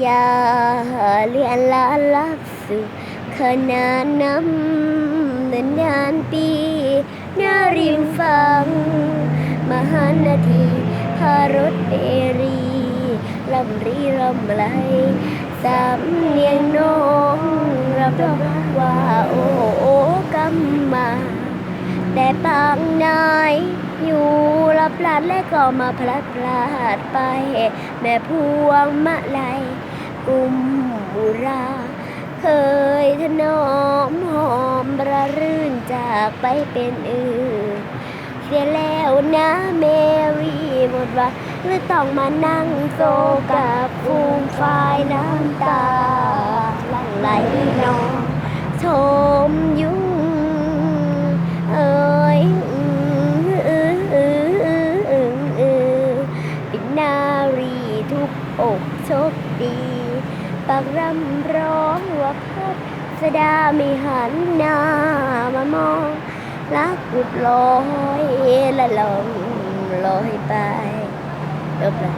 อย่าเลียนลาลับสุขขนานนำเดินนานปีหน้าริมฟังมหันาทีพารถเอรีลำรีลำไหลสามเนียงน้องรับรองว่าโอ้ แต่ปางนายอยู่รับลาดและก็มาพลัดพลาดไป แม่พวงมะไลกุมบุรา เคยถนอมหอมระรื่นจากไปเป็นอื่นเสียแล้วนะเมรี่หมดว่าหรือต้องมานั่งโซกับ กอกโชคดีปากรำร้องว่าพัดสดาไม่หันหน้ามามองรักกุดลอยละลองลอยไปจบแล้ว